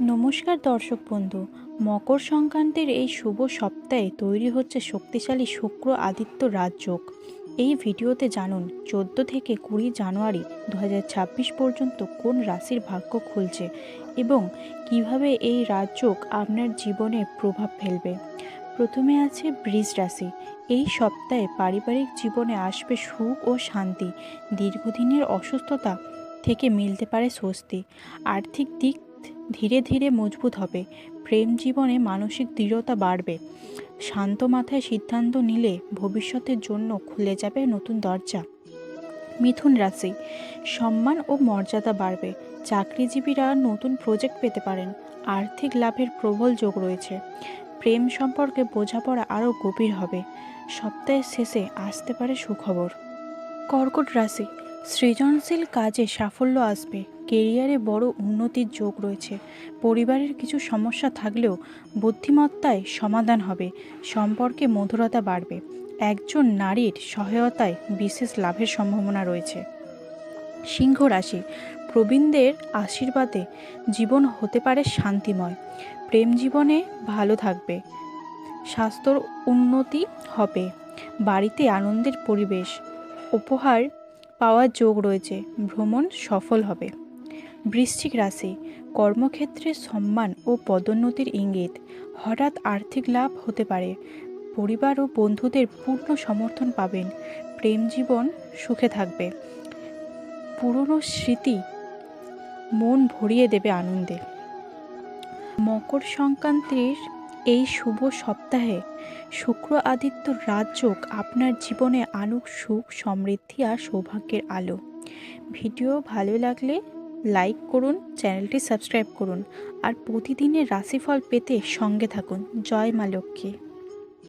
নমস্কার দর্শক বন্ধু, মকর সংক্রান্তির এই শুভ সপ্তাহে তৈরি হচ্ছে শক্তিশালী শুক্র আদিত্য রাজযোগ। এই ভিডিওতে জানুন, চোদ্দ থেকে কুড়ি জানুয়ারি দু হাজার ছাব্বিশ পর্যন্ত কোন রাশির ভাগ্য খুলছে এবং কীভাবে এই রাজযোগ আপনার জীবনে প্রভাব ফেলবে। প্রথমে আছে বৃষ রাশি। এই সপ্তাহে পারিবারিক জীবনে আসবে সুখ ও শান্তি। দীর্ঘদিনের অসুস্থতা থেকে মিলতে পারে স্বস্তি। আর্থিক দিক ধীরে ধীরে মজবুত হবে। প্রেম জীবনে মানসিক দৃঢ়তা বাড়বে। শান্ত মাথায় সিদ্ধান্ত নিলে ভবিষ্যতের জন্য খুলে যাবে নতুন দরজা। মিথুন রাশি, সম্মান ও মর্যাদা বাড়বে। চাকরিজীবীরা নতুন প্রজেক্ট পেতে পারেন। আর্থিক লাভের প্রবল যোগ রয়েছে। প্রেম সম্পর্কে বোঝাপড়া আরও গভীর হবে। সপ্তাহের শেষে আসতে পারে সুখবর। কর্কট রাশি, সৃজনশীল কাজে সাফল্য আসবে। কেরিয়ারে বড় উন্নতির যোগ রয়েছে। পরিবারের কিছু সমস্যা থাকলেও বুদ্ধিমত্তায় সমাধান হবে। সম্পর্কে মধুরতা বাড়বে। একজন নারীর সহায়তায় বিশেষ লাভের সম্ভাবনা রয়েছে। সিংহ রাশি। প্রবীণদের আশীর্বাদে জীবন হতে পারে শান্তিময়। প্রেম জীবনে ভালো থাকবে। স্বাস্থ্যর উন্নতি হবে। বাড়িতে আনন্দের পরিবেশ। উপহার পাওয়ার যোগ রয়েছে। ভ্রমণ সফল হবে। বৃশ্চিক রাশি, কর্মক্ষেত্রে সম্মান ও পদোন্নতির ইঙ্গিত। হঠাৎ আর্থিক লাভ হতে পারে। পরিবার ও বন্ধুদের পূর্ণ সমর্থন পাবেন। প্রেম জীবন সুখে থাকবে। পুরনো স্মৃতি মন ভরিয়ে দেবে আনন্দে। মকর সংক্রান্তির এই শুভ সপ্তাহে শুক্র আদিত্য রাজযোগ আপনার জীবনে আনুক সুখ, সমৃদ্ধি আর সৌভাগ্যের আলো। ভিডিও ভালো লাগলে লাইক করুন চ্যানেলটি সাবস্ক্রাইব করুন আর প্রতিদিনের রাশিফল পেতে সঙ্গে থাকুন। জয় মা লক্ষ্মী।